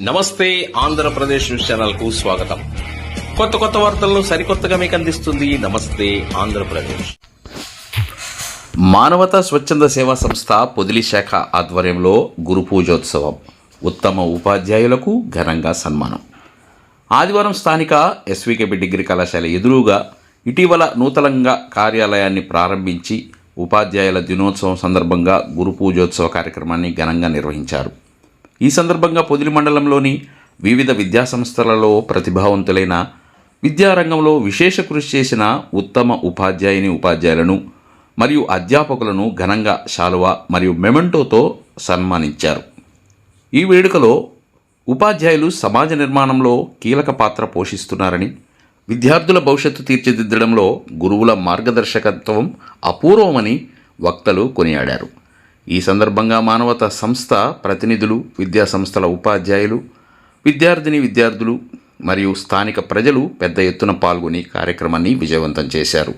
నమస్తే ఆంధ్రప్రదేశ్ న్యూస్ ఛానల్కు స్వాగతం. కొత్త కొత్త వార్తలను సరికొత్తగా మీకు అందిస్తుంది నమస్తే ఆంధ్రప్రదేశ్. మానవతా స్వచ్ఛంద సేవా సంస్థ పొదిలి శాఖ ఆధ్వర్యంలో గురు పూజోత్సవం. ఉత్తమ ఉపాధ్యాయులకు ఘనంగా సన్మానం. ఆదివారం స్థానిక ఎస్వికేబి డిగ్రీ కళాశాల ఎదురుగా ఇటీవల నూతనంగా కార్యాలయాన్ని ప్రారంభించి ఉపాధ్యాయుల దినోత్సవం సందర్భంగా గురు పూజోత్సవ కార్యక్రమాన్ని ఘనంగా నిర్వహించారు. ఈ సందర్భంగా పొదిలి మండలంలోని వివిధ విద్యాసంస్థలలో ప్రతిభావంతులైన విద్యారంగంలో విశేష కృషి చేసిన ఉత్తమ ఉపాధ్యాయుని ఉపాధ్యాయులను మరియు అధ్యాపకులను ఘనంగా శాలువా మరియు మెమెంటోతో సన్మానించారు. ఈ వేడుకలో ఉపాధ్యాయులు సమాజ నిర్మాణంలో కీలక పాత్ర పోషిస్తున్నారని విద్యార్థుల భవిష్యత్తు తీర్చిదిద్దడంలో గురువుల మార్గదర్శకత్వం అపూర్వమని వక్తలు కొనియాడారు. ఈ సందర్భంగా మానవతా సంస్థ ప్రతినిధులు విద్యా సంస్థల ఉపాధ్యాయులు విద్యార్థిని విద్యార్థులు మరియు స్థానిక ప్రజలు పెద్ద ఎత్తున పాల్గొని కార్యక్రమాన్ని విజయవంతం చేశారు.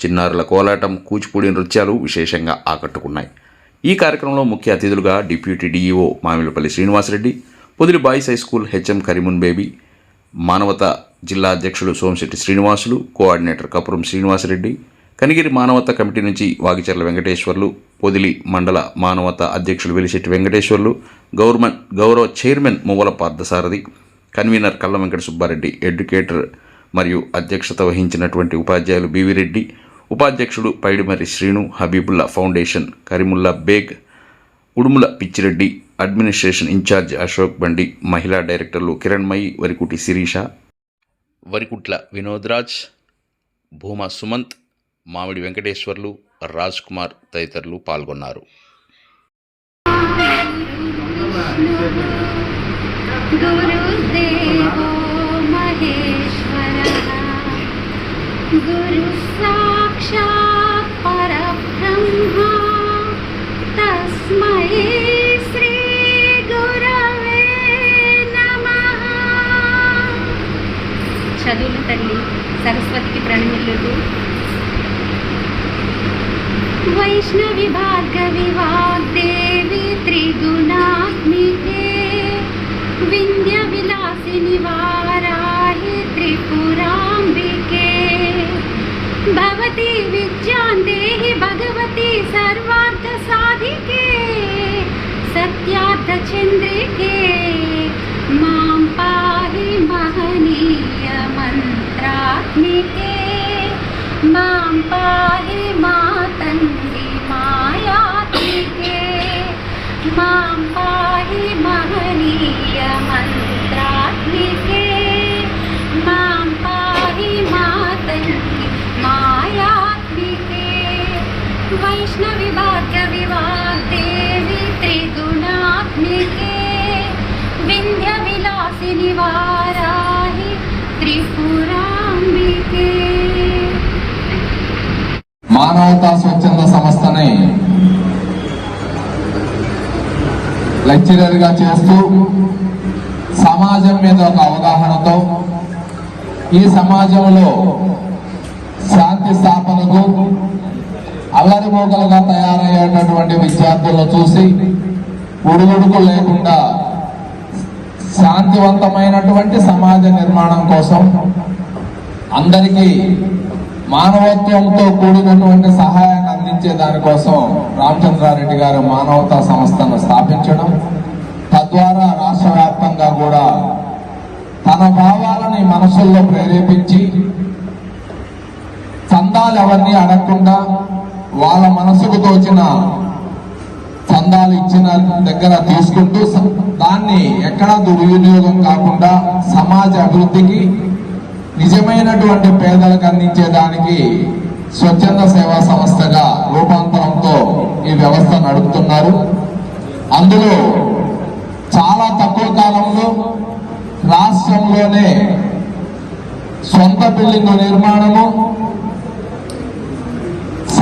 చిన్నారుల కోలాటం కూచిపూడి నృత్యాలు విశేషంగా ఆకట్టుకున్నాయి. ఈ కార్యక్రమంలో ముఖ్య అతిథులుగా deputy DEO Mamillapalli Srinivasareddy Podili boys high school HM Karimun Baby Manavata జిల్లా అధ్యక్షులు సోమశెట్టి శ్రీనివాసులు కోఆర్డినేటర్ కపురం శ్రీనివాసరెడ్డి కనిగిరి మానవత కమిటీ నుంచి వాగిచర్ల వెంకటేశ్వర్లు పొదిలి మండల మానవత అధ్యక్షులు వెలిశెట్టి వెంకటేశ్వర్లు గవర్నమెంట్ గౌరవ చైర్మన్ మువ్వల పార్థసారథి కన్వీనర్ కళ్ళ వెంకట సుబ్బారెడ్డి ఎడ్యుకేటర్ మరియు అధ్యక్షత వహించినటువంటి ఉపాధ్యాయులు బీవిరెడ్డి ఉపాధ్యక్షుడు Paidimari Srinu Habibulla foundation Karimulla Baig Udumula Pichireddy administration incharge Ashok Bandi మహిళా డైరెక్టర్లు కిరణ్మయి వరికుటి శిరీష వరికుట్ల వినోద్రాజ్ భూమా సుమంత్ మామిడి వెంకటేశ్వర్లు రాజ్ కుమార్ తదితరులు పాల్గొన్నారు. చదువులు తల్లి సరస్వతికి ప్రణమిల్లుతూ वैष्णवी भार्गवी वाग्देवी त्रिगुणात्मिके। विंध्य विन्ध्यविलासिनि वाराहि त्रिपुराम्बिके। भवती विद्यां देहि भगवती सर्वार्थसाधिके सत्यार्थचन्द्रिके వైష్ణవి భాగ్యవి వాగ్దేవి త్రిగుణాత్మికే. వింధ్య విలాసిని వారాహి త్రిపురాంబికే. మానవతా స్వచ్ఛంద సంస్థని లెక్చరర్ చేస్తూ సమాజం మీద ఒక అవగాహనతో ఈ సమాజంలో శాంతి స్థాపనకు అల్లరిమోకలుగా తయారయ్యేటటువంటి విద్యార్థులను చూసి ఉడుగుడుకు లేకుండా శాంతివంతమైనటువంటి సమాజ నిర్మాణం కోసం అందరికీ మానవత్వంతో కూడినటువంటి సహాయాన్ని అందించే దానికోసం రామచంద్రారెడ్డి గారు మానవతా సంస్థను స్థాపించడం తద్వారా రాష్ట్ర వ్యాప్తంగా కూడా తన భావాలని మనసుల్లో ప్రేరేపించి చందాలు ఎవరిని అడగకుండా వాళ్ళ మనసుకు తోచిన చందాలు ఇచ్చిన దగ్గర తీసుకుంటూ దాన్ని ఎక్కడా దుర్వినియోగం కాకుండా సమాజ అభివృద్ధికి నిజమైనటువంటి పేదలకు అందించేదానికి స్వచ్ఛంద సేవా సంస్థగా రూపాంతరంతో ఈ వ్యవస్థ నడుపుతున్నారు. అందులో చాలా తక్కువ కాలంలో రాష్ట్రంలోనే సొంత బిల్డింగ్ నిర్మాణము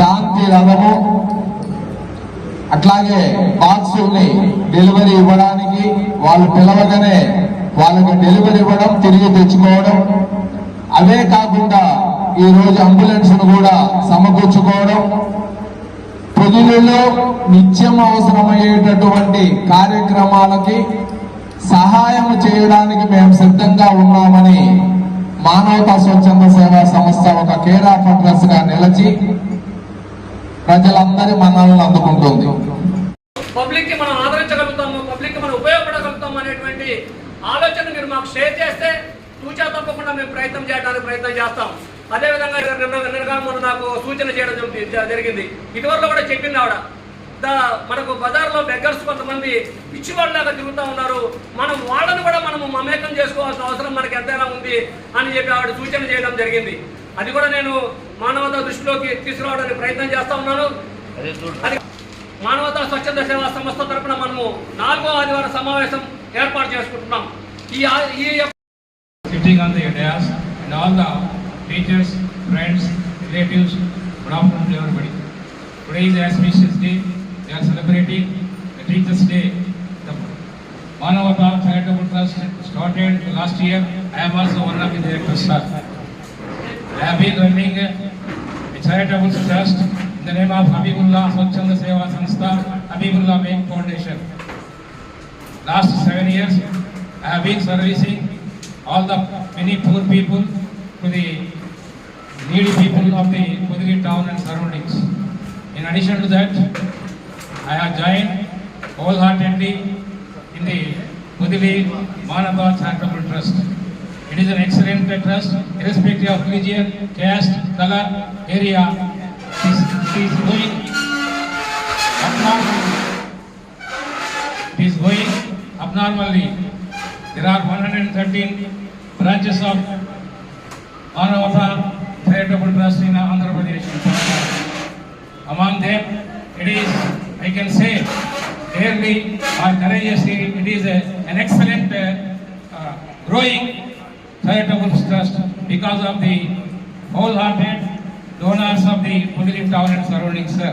శాంతి రథము. అట్లాగే బాక్సుల్ని డెలివరీ ఇవ్వడానికి వాళ్ళు పిలవగానే వాళ్ళకి డెలివరీ ఇవ్వడం తిరిగి తెచ్చుకోవడం. అవే కాకుండా ఈ రోజు అంబులెన్స్ను కూడా సమకూర్చుకోవడం. పొదులలో నిత్యం అవసరమయ్యేటటువంటి కార్యక్రమాలకి సహాయం చేయడానికి మేము సిద్ధంగా ఉన్నామని మానవతా స్వచ్ఛంద సేవా సంస్థ ఒక కేర్ ఆఫ్ అడ్రస్గా నిలిచి ప్రజలందరి మన్నలను అందుకుంటుంది. పబ్లిక్కి మనం ఆదరించగలుగుతాము పబ్లిక్కి మనం ఉపయోగపడగలుగుతాము అనేటువంటి ఆలోచన మీరు మాకు షేర్ చేస్తే సూచన తప్పకుండా మేము ప్రయత్నం చేయడానికి ప్రయత్నం చేస్తాం. అదేవిధంగా విధంగా నిన్నగా మొన్న నాకు సూచన చేయడం జరిగింది. ఇటువల కూడా చెప్పింది ఆవిడ. దా- మనకు బజార్లో బెగ్గర్స్ కొంతమంది పిచ్చివాళ్ళలాగా తిరుగుతూ ఉన్నారు. మనం వాళ్ళని కూడా మనము మమేకం చేసుకోవాల్సిన అవసరం మనకి ఎంతైనా ఉంది అని చెప్పి ఆవిడ సూచన చేయడం జరిగింది. అది కూడా నేను మానవతా దృష్టిలోకి తీసుకురావడానికి ప్రయత్నం చేస్తా ఉన్నాను. మానవతా స్వచ్ఛంద సేవా సంస్థ తరఫున మనము నాలుగో ఆదివారం సమావేశం ఏర్పాటు చేసుకుంటున్నాం. Teachers friends relatives good afternoon to everybody today is auspicious day we are celebrating the teachers day Manavata charitable trust started last year I have also one of the director sir I have been running a charitable trust in the name of Habibullah Swachhanda Seva Sanstha, Habibullah main Foundation. Last seven years, I have been servicing all the many poor people to the needy people of the Kudigi town and surroundings. In addition to that, I have joined wholeheartedly in the Kudigi Manava Charitable Trust. It is an excellent trust, irrespective of religion, caste, color, area. It is, going abnormal it is going abnormally. There are 113 branches of Manavata Charitable Trust in Andhra Pradesh. Among them, it is, I can say, clearly or courageously, it is a, an excellent uh, uh, growing charitable trust because of the wholehearted donors of the Pudiri town and surrounding, sir.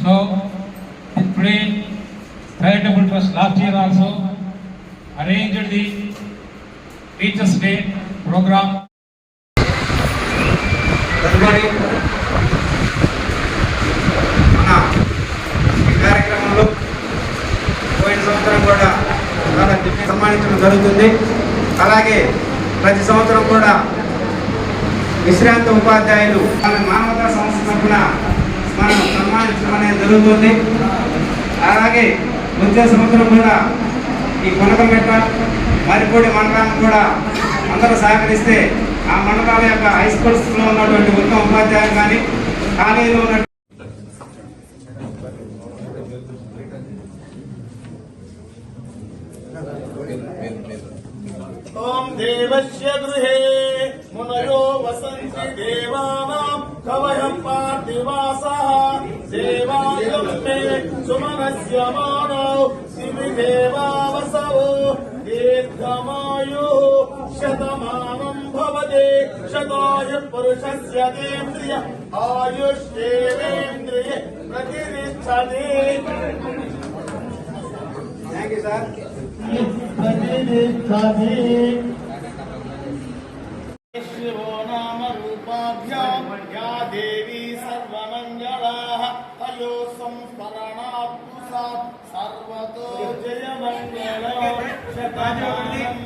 So, today, charitable trust last year also arranged the Teachers' Day program తదుపరి మన ఈ కార్యక్రమంలో పోయిన సంవత్సరం కూడా చాలా సన్మానించడం జరుగుతుంది అలాగే ప్రతి సంవత్సరం కూడా విశ్రాంత ఉపాధ్యాయులు మన మానవతా సంస్థ తరఫున మనం సన్మానించడం అనేది జరుగుతుంది. అలాగే వచ్చే సంవత్సరం కూడా ఈ కొనకమెట్ట మరిపూడి మండలాన్ని కూడా అందరూ సహకరిస్తే ఆ మండలాల యొక్క హై స్కూల్స్లో ఉన్నటువంటి ఉత్తమ ఉపాధ్యాయులు కానీ కాలేజీలో ఉన్నటువంటి ॐ देवस्य गृहे मुनयो वसन्ति देवानां कवयं पार्थिवासः देवायुक्ते सुमनस्य मानौ शिविदेवावसौ दीर्घमायुः शतमानं भवति शताय पुरुषस्य देन्द्रिय आयुष्येवेन्द्रिये प्रतिष्ठति Thank you, sir. शिवो नाम रूपाभ्यां या देवी सर्वमङ्गलाः तयो संस्मरणात्तु सा सर्वतो जयमङ्गलं शतमानं